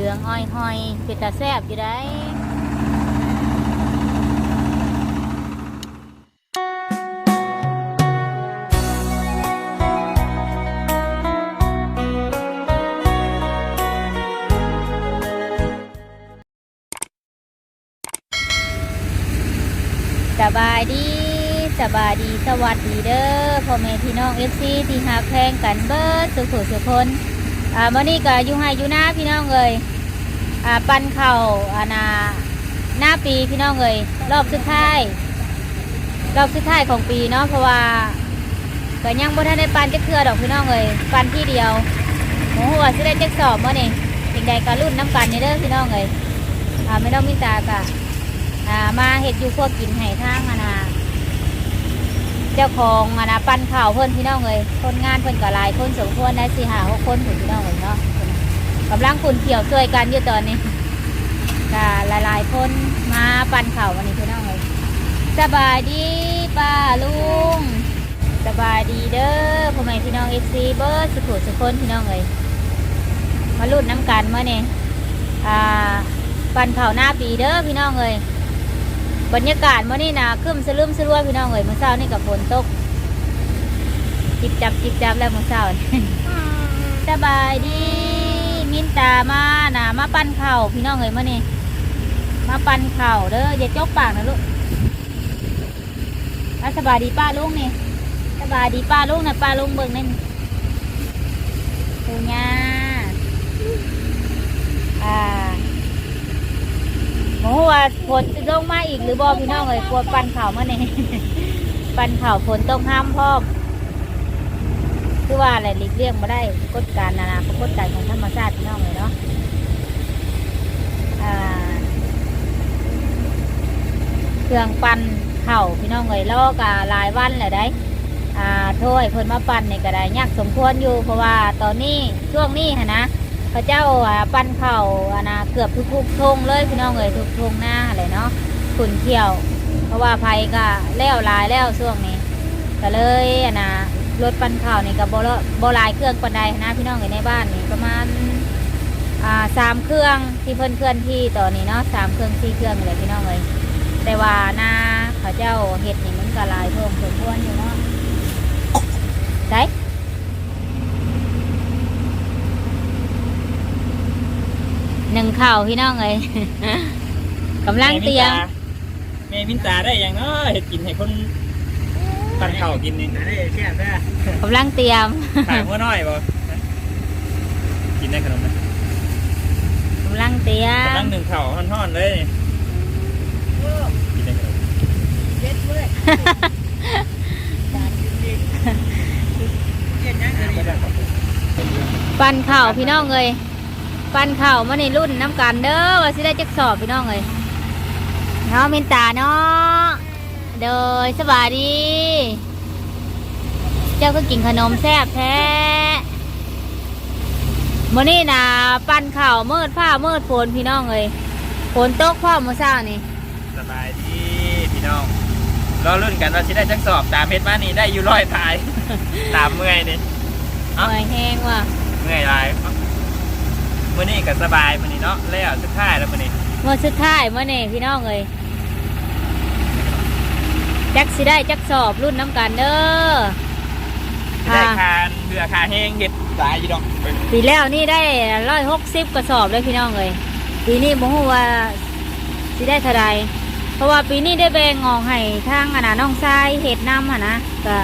ลืองอ้อยหอยเป็นตาแซบอยู่ได้สบายดีสบายดีสวัสดีเด้อพ่อแม่พี่น้องเอฟซีที่หักแพงกันเบิร์ดสุขสุขคน อ่ามื่อนี้ก็อยู่ให้อยู่หน้าพี่น้องเลยอ่าปันเข่าอานาหน้าปีพี่น้องเลยรอบสุดท้ายรอบสุดท้ายของปีเนาะเพราะว่าก็ยังบ่ทันได้ปันจะเครือดอกพี่น้องเลยปันที่เดียวโอ้โหว่าสิได้จักสอบมื่อนี่สิ่งใดก็รุ่นน้ำกันนี่เด้อพี่น้องเลยอ่าไม่ต้องมิตากะอ่ามาเห็ดอยู่พวกกินไห้ทางอานา เจ้าของอานาปันข่าวเพิ่นพี่น้องเลยคนงานเพิ่นก็หลายคนสมควรได้สี่หาหกคนถึงพี่น้องเลยเนาะกำลังคุณเขียวช่วยกันอยู่ตอนนี้ก็หลายๆคนมาปันข่าววันนี้พี่น้องเลยสบายดีป้าลุงสบายดีเด้อพ่อแม่พี่น้องเอฟซีเบิร์ดสุขุสุคนพี่น้องเลยมาลุ้นน้ำกันเมื่อนี่อ่าปันข่าวหน้าปีเด้อพี่น้องเลย บรรยากาศเมื่อนี่นะครึ้มสลืมสลวยพี่น้องเลยเมื่อเช้านี่กับฝนตก จิบจับจิบจับแล้วเมื่อเช้านี่สบายดีมินตามาหนามาปั้นเข่าวพี่น้องเอ๋ยมานี่มาปั้นเข่าวเด้ออย่าจกปากนะลูกอะสบายดีป้าลุงนี่สบายดีป้าลุงนะป้าลุงเบิ่งนั่นปูญาอ่า โอ้โหว่าฝนจะลงมาอีกหรือบ่พี่น้องเอ๋ยกลัวปันเข่ามานี่ปั้นเข่าฝนต้องห้ามพร้อคือว่าอะไรหลีกเลี่ยงมาได้กฎการนานาปรากฏการของธรรมชาติพี่น้องเลยเนาะอ่าเครื่องปั่นเข่าพี่น้องเลยแล้วก็ลายวันแหละได้อ่าโทษเพิ่นมาปั่นนี่ก็ได้ยากสมควรอยู่เพราะว่าตอนนี้ช่วงนี้ฮะนะ พระเจ้าปั่นเข่าอานะเกือบทุกๆทงเลยพี่น้องเลยทุกทงหน้าอะไรเนาะขุนเขียว เพราะว่าภัยก็แล้วลายแล้วช่วงนี้ก็เลยอะนะรถปั่นเข้านี่กับบโบลายเครื่องปันไดนะพี่น้องอยู่ในบ้านนี่ประมาณอ่าสามเครื่องที่เพื่นเคลื่อนที่ตอนนี้เนาะสามเครื่องสี่เครื่องเลยพี่น้องเลยแต่ว่าหน้าเขาเจ้าเห็ดนี่มันก็ลายเพิ่มสมควรอยู่เนาะได้ หนึ่งข่าวพี่น้องเลย กำลังเตรียมแม่มินตาได้อย่างเนาะเห็ดกินให้คนปั่นข้าวกินนี่ได้แซ่บได้กำลังเตรียมขายหัวน้อยบ่กินได้ขนมไหมกำลังเตรียกำลัมงหนึ่งข้าวห่อนๆเลยกินได้ขนมเย็ดเว้ยจานจริงๆเย็ดยังไงก็ได้ครับปั้นข่าวพี่น้องเลย ปั้นข่าวมาในรุ่นน้ำกันเด้อว่าสิได้จักสอบพี่น้องเลยเนาะมินตาเนาะโดยสบายดี เจ้าก็กินขนมแซ่บแท้มื่อนี้นะปั้นข่าวมืดผ้ามืดฝนพี่น้องเลยฝนตกพ่อมื่อเช้านี่สบายดีพี่น้องรอรุ่นกันว่าสิได้จักสอบตามเม็ดมานี่ได้อยู่ร้อยทาย ตามเมื่อยนี่เอ้าเมื่อยแห้งว่ะเมื่อยหลาย มื้อนี้ก็สบายมื้อนี้เนาะแล้วสุดท้ายแล้วมื้อนี้เมื่อสุดท้ายเมื่อนี่พี่น้องเลยจักสิได้จักสอบรุ่นน้ำกันเด้อได้ค่ะคานเบื่อคาแห้งเฮ็ดหลายอยู่ดอกปีแล้วนี่ได้ร้อยหกสิบกระสอบเลยพี่น้องเลยปีนี้บ่ฮู้ว่าสิได้เท่าใดเพราะว่าปีนี้ได้แบ่งออกให้ทางอันน่ะน้องชายเห็ดน้ำอะนะก็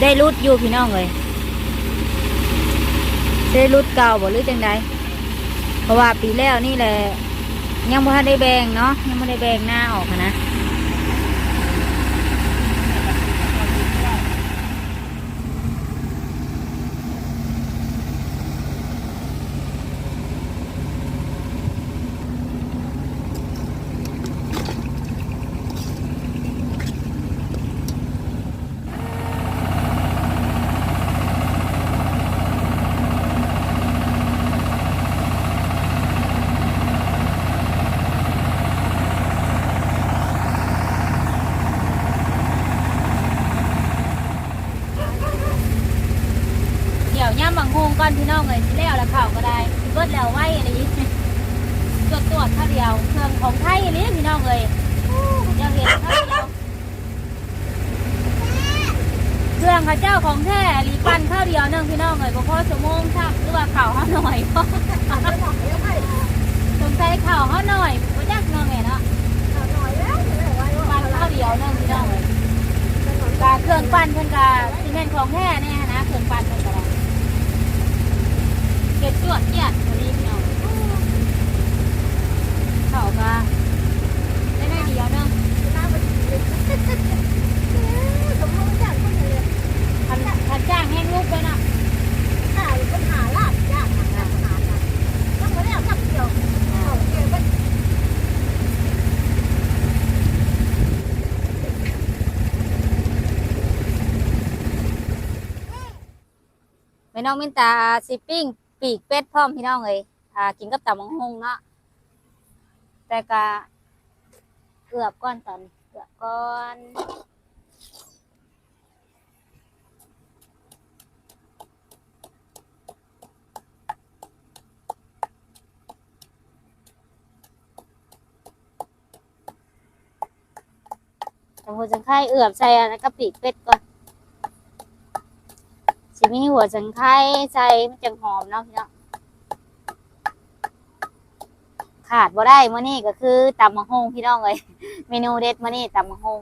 ได้รุดอยู่พี่น้องเลยได้รุดเก่าบ่หรือจังใด เพราะว่าปีแล้วนี่แหละยังบ่ทันได้แบ่งเนาะยังไม่ได้แบ่งหน้าออกนะ อนพี่น้องเลยแล้วแล้วข่าวก็ได้เบิดแล้วไหวอะไรอีกตัวตรวจข้าเดียวเครื่องของไทยนี่พี่น้องเลยเจ้าเห็นข้าเดียวเครื่องข้าเจ้าของแท้รีปันข้าวเดียวหนึงพี่น้องเลยบ่พอสมงครับหรือว่าข่าวเขาหน่อยก็เอาไปบอกเดี๋ยวให้สงสัยข่าวเขาหน่อยบ่จักเนาะแม่เนาะเอาหน่อยแล้วจะได้ไว้ว่าปันข้าวเดียวหนึงพี่น้องเลยกาเครื่องปั้นเพิ่นกาซีเมนต์ของแท้เนี่ยนะเครื่องปั้นเพิ่นก็ได้เก็บตรวจเกียดตัวนี้พี่น้องเขาก็ได้ได้เดียวหนึงน้ำมันสมมติจ้างคนเลยคันคันจ้างแห้งลูกไปเนาะถ้าปัญหาลาบยากนะปัญหาน่ะต้องมาแล้วทักเดียวเอาเดียวมันแม่น้องมินตาสิปิ้ง ปีกเป็ดพร้อมพี่น้องเลยอ่า กินกับตำมังฮงเนาะแต่กะเกือบก้อนตอนเกือบก้อนแต่หัวจังไข่เอือบใส่อันนั้นกับปีกเป็ดก่อน หัวจังไข่ใส่มันจังหอมเนาะพี่เนาะขาดบ่ได้มื้อนี้ก็คือตำมะฮงพี่น้องเอ้ยเมนูเด็ดมื้อนี้ตำมะฮง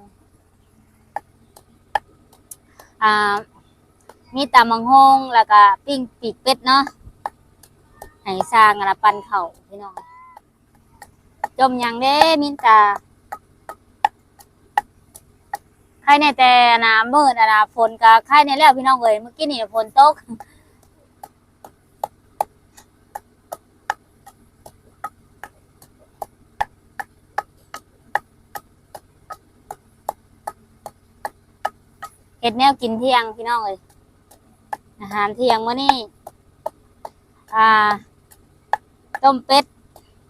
อ่ามีตำมะฮงแล้วก็ปิ้งปีกเป็ดเนาะให้สร้างอันละปันเข่าพี่น้องจมยังเด้มินตา ใครในแต่น้ำมืดอะนะฝนก็ใครในแล้วพี่น้องเอ้ยเมื่อกี้นี่ฝนตกเห็ดแนวกินเที่ยงพี่น้องเอ้ยอาหารเที่ยงมื้อนี้อ่า ต้มเป็ด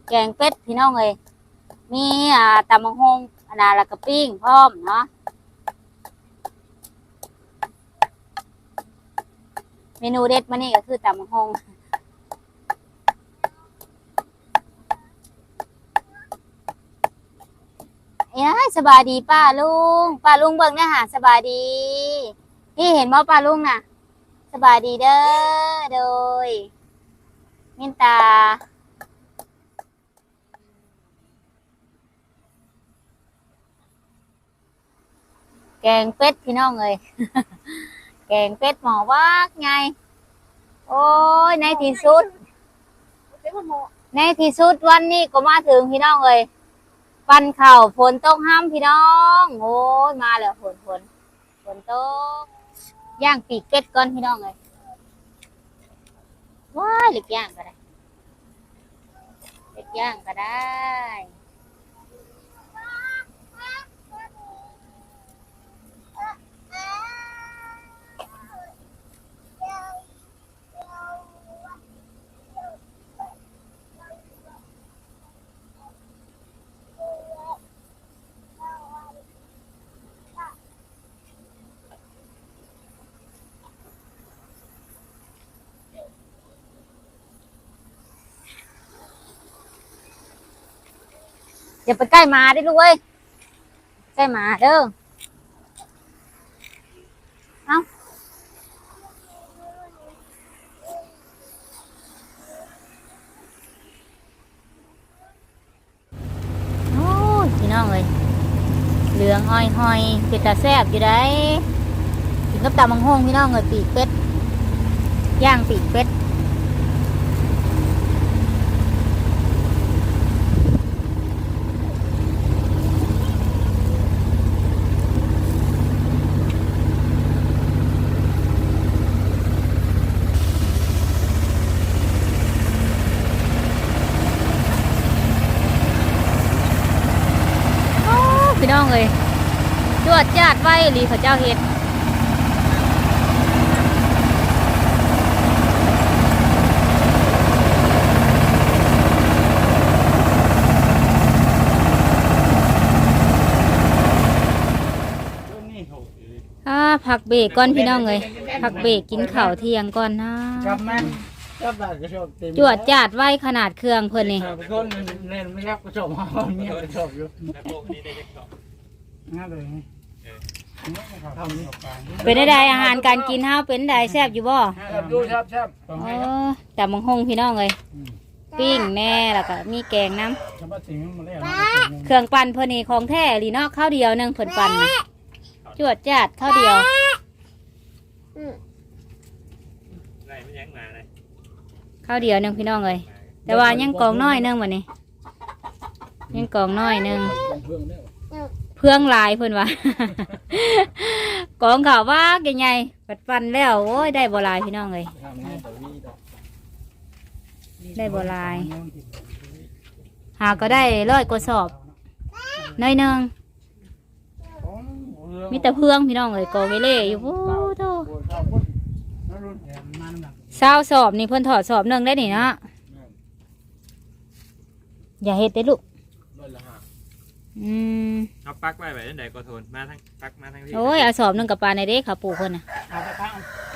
แกงเป็ดพี่น้องเอ้ยมีอ่าตำมังฮงอันนาแล้วก็ปิ้งพร้อมเนาะ เมนูเด็ดมานี่ก็คือตำบักฮงเอ้ยสบายดีป้าลุงป้าลุงเบิ่งนะฮะสบายดี นี่เห็นบ่ป้าลุงน่ะ สบายดีเด้อโดยมินตาแกงเป็ดพี่น้องเลย แกงเป็ดหมอวักไง โอ้ยในที่สุดเดี๋ยวมันเหมาะในที่สุดวันนี้ก็มาถึงพี่น้องเลยปันเข่าวฝนตกห้ามพี่น้อง โอ้ยมาแล้วฝนฝนฝนตกย่างปีกเป็ดก่อนพี่น้องเลยว้ายเหล็กย่างก็ได้เหล็กย่างก็ได้ อย่าไปใกล้หมาได้ลูกเว้ยใกล้หมาเด้อเอาโอ้ยพี่น้องเลยเหลืองอ้อยหอยเป็ดตาแซบอยู่ได้กินกับตำมังฮงพี่น้องเลยปีกเป็ดย่างปีกเป็ด โอ้พี่น้องเลยจว ดจาดไว้หลีเขาเจ้าเฮ็ดอ่าผักเบรกก่อนพี่น้องเลยผักเบรกกินข้าวเที่ยงก่อนนะกลับมาจับได้กระสอบเต็มจวดจาดไว้ขนาดเครื่องเพิ่นนี่เป็นคนเล่นไม่รับกระสอบเอาเนี่ยกระสอบอยู่แล้วพวกนี้ได้จักสอบง่ายเลย เออทำนี่เป็นได้อาหารการกินเฮาเป็นได้แซ่บอยู่บ่แซ่บดูแซ่บแซ่บเออแต่มังหงพี่น้องเลยปิ้งแน่แล้วก็มีแกงน้ำชาวบ้านสิงห์มาแล้วเครื่องปั่นเพิ่นนี่ของแท้หลีเนาะข้าวเดียวหนึงเพิ่นปั่นนะจวดจาดข้าวเดียวไรไม่ยังมาเลยข้าวเดียวหนึงพี่น้องเลยแต่ว่ายังกองน้อยหนึงวันนี้ยังกองน้อยหนึงเพื่อนเนี่ยเพื่องลายเพิ่นว่ากองข่าวว่าใหญ่ๆปัดปั่นแล้วโอ้ยได้บ่ลายพี่น้องเลยได้บ่ลาย หาก็ได้ร้อยกว่าสอบน้อยนึงมีแต่เพื่องพี่น้องเลยกอเวเล่อยู่โอ้โธ่มันแบบเศร้าสอบนี่เพิ่นถอดสอบหนึ่งได้นี่นะอย่าเฮ็ดได้ลูก อืมเอาปักไว้แบบไหนก็โทนมาทั้งปักมาทั้งที่โอ้ยเอาสอบหนึ่งกับปลาในเด้ค่ะปู่เพิ่นน่ะเอาตะข้าง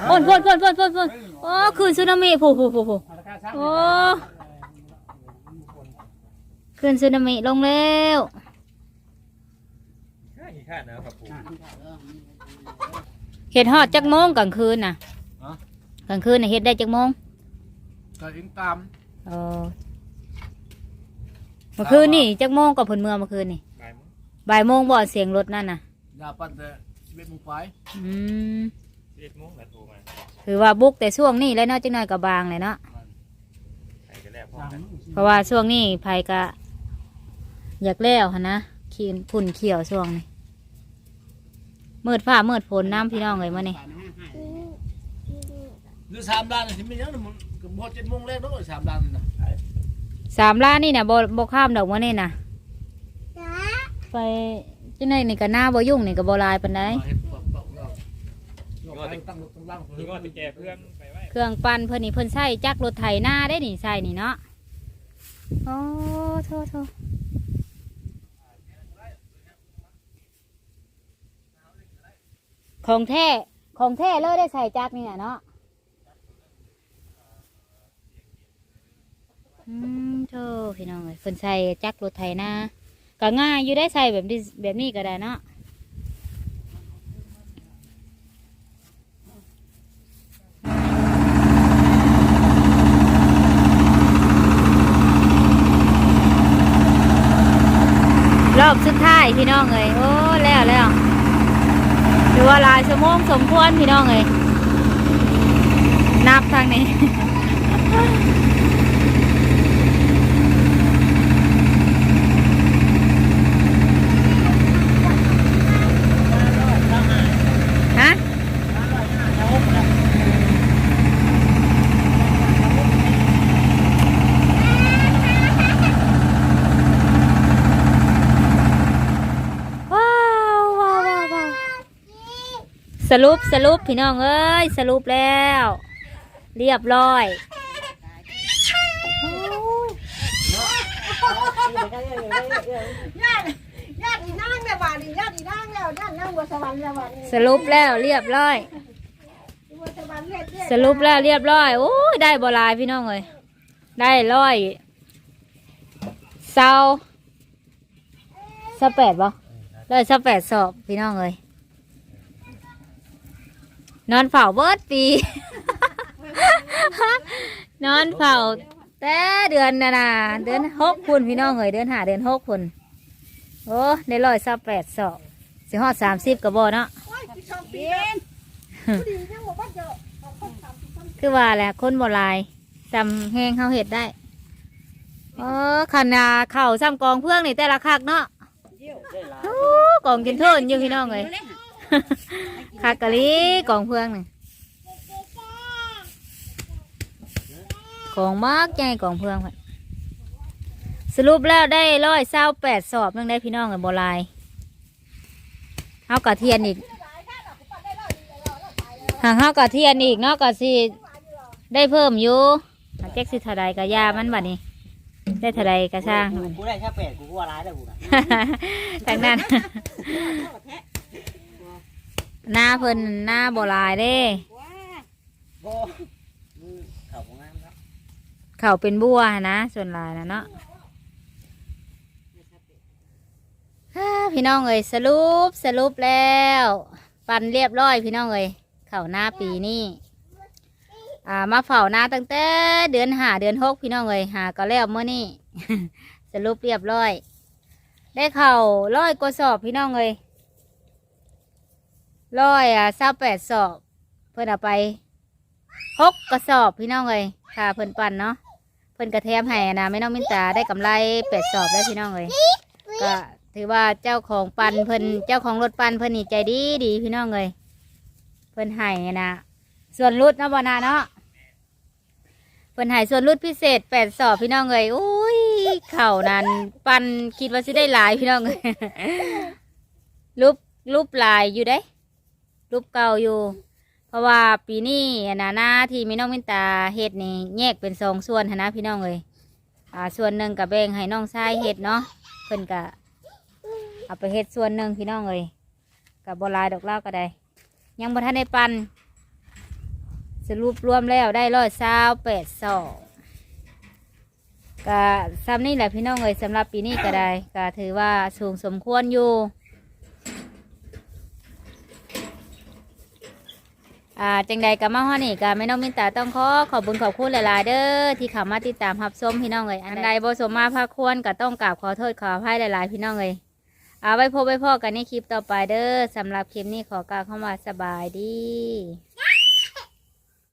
พ่นพ่นพ่นพ่นพ่นพ่นโอ้คืนสึนามิผู้ผู้ผู้ผู้ เอาตะข้างซ้ำโอ้ คืนสึนามิลงแล้วขี้ข้าเนอะครับผมเฮ็ดฮอดจักโมงกลางคืนน่ะกลางคืนน่ะเฮ็ดได้จักโมงก็ยิงตามเออ เมื่อคืนนี่จักโมงก็เพิ่นเมื่อเมื่อคืนนี่บ่ายโมงบ่ายโมงบ่เสียงรถนั่นน่ะยาปั่นแต่สิบเอ็ดโมงไปอืมเจ็ดโมงแล้วโทรมาคือว่าบุกแต่ช่วงนี้แล้วเนาะจังน้อยก็บางเลยเนาะใครก็แล้วพร้อมกันเพราะว่าช่วงนี้ไผก็อยากแล้วหันนะขีนฝุ่นเขียวช่วงนี้มืดฟ้ามืดฝนน้ำพี่น้องเลยมื่อนี้หรือสามด้านที่ไม่ยังมันก็หมดเจ็ดโมงแรกแล้วสามด้านนะ สามล้านนี่นะโบโบข้ามดอกมื่อนี้นะไปจังไหนนี่ก็หน้าบ่ยุ่งนี่ก็บ่หลายปานใดเห็ดปักปักเราตั้งตั้งตั้งนี่ก็ติแกเพื่อนไปไว้เครื่องปั่นเพิ่นนี่เพิ่นใช้จักรรถไถหน้าได้นี่ใส่นี่เนาะโอ้โทษโทษของแท้ของแท้เลยได้ใส่จักรนี่น่ะเนาะ อืมโธ่พี่ น้องเอ้ยเพิ่นใส่จักรรถไถนาก็ง่ายอยู่ได้ใส่แบบนี้แบบนี้ก็ได้เนาะรอบสุดท้ายพี่น้องเอ้ยโอ้แล้วแล้วถือว่าลายชั่วโมงสมควรพี่น้องเอ้ยนับทางนี้ ฮะว้าวว้าวว้าวว้าว สรุปสรุปพี่น้องเอ้ยสรุปแล้ว เรียบร้อยโอ้ยญาติญาติอีนั่งแล้วบาดนี้ญาติอีนั่งแล้วญาตินั่งบนสวรรค์แล้วบาดนี้สรุปแล้วเรียบร้อยบนสวรรค์เรียกเรียกสรุปแล้วเรียบร้อยโอ้ยได้บหลายพี่น้องเลยได้ร้อยเศร้าสแปดบ่ร้อยสแปดสอบพี่น้องเลย นอนเฝ้าเบิดปี นอนเฝ้าแต่เดือนน่ะนะเดือนหกคุณพี่น้องเลยเดือนหาเดือนหกคุณโอ้ได้ร้อยสแปดสอบสิฮอดสามสิบกับบ่เนาะบอกเจอเอาคนทำคนคือว่าแหละคนโบราณจำแห้งเขาเห็ดได้เออขนาดเข่าซ้ำกองเพื่องนี่แต่ละคักเนาะกองกินเทินอยู่พี่น้องเลย คักกะลีกองเพื่องนี่กองมากใหญ่กองเพื่องพุ่นสรุปแล้วได้ร้อยเศร้าแปดสอบนึงได้พี่น้องเลยโบราณเอากระเทียนอีกหางเอากระเทียนอีกเนาะก็สิได้เพิ่มอยู่หาแจ็คสิเทาใดกะยามันบัดนี้ได้เทาใดกะช่างกูกูได้แค่แปดกูก็ว่าร้ายแล้วกูนะทางนั้น หน้าเพิ่นหน้าโบราณเด้โบมึงเขาของงามครับเขาเป็นบัวนะ ส่วนหลายนะเนาะฮ่าพี่น้องเอ้ยสรุปสรุปแล้ว ปันเรียบร้อยพี่น้องเอ้ยเขาหน้าปีนี้อ่ามาเฝ้าหน้าตั้งแต่เดือนหาเดือนหกพี่น้องเอ้ยหาก็แล้วเมื่อนี้สรุปเรียบร้อย ได้เข่าร้อยกว่าสอบพี่น้องเอ้ย ร้อยอะเศร้าแปดสอบ เพื่อนเอาไปหกกระสอบพี่น้องเอ้ยค่ะเพื่อนปั่นเนาะเพื่อนกระเทียมให้นะไม่น้องมินตาได้กำไรแปดสอบได้พี่น้องเอ้ยก็ถือว่าเจ้าของปันเพิ่นเจ้าของรถปันเพิ่นนี่ใจดีดีพี่น้องเอ้ยเพิ่นให้นะส่วนรุดนาะบอนาเนาะเพิ่นให้ส่วนรุดพิเศษแปดสอบพี่น้องเอ้ยอุ้ยเข่านั้นปันคิดว่าสิได้หลายพี่น้องเอ้ยรูปรูปลายอยู่ได้ รูปเก่าอยู่ เพราะว่าปีนี้นะหน้าที่มีน้องมินตาเฮ็ดนี่แยกเป็นสองส่วนหั้นนะพี่น้องเลยอ่าส่วนหนึ่งกับแบ่งให้น้องชายเฮ็ดเนาะเพิ่นกะเอาไปเฮ็ดส่วนหนึ่งพี่น้องเลยกับบหลายดอกเล่าก็ได้ ยังบ่ทันได้ปันสรุปรวมแล้วได้ร้อยสาวแปดสองก็ซ้ำนี่แหละพี่น้องเลยสำหรับปีนี้ก็ได้ก็ถือว่าสูงสมควรอยู่ อ่าจังใดกับมาฮอนี่กับแม่น้องมินตาต้องขอขอบคุณขอบคุณหลายๆเด้อที่เข้ามาติดตามรับชมพี่น้องเลยอันใดบ่สมมาพาควรก็ต้องกราบขอโทษขออภัยหลายๆพี่น้องเลยเอาไว้พบไว้พ่อกันในคลิปต่อไปเด้อสำหรับคลิปนี้ขอกล่าวคำว่าสบายดี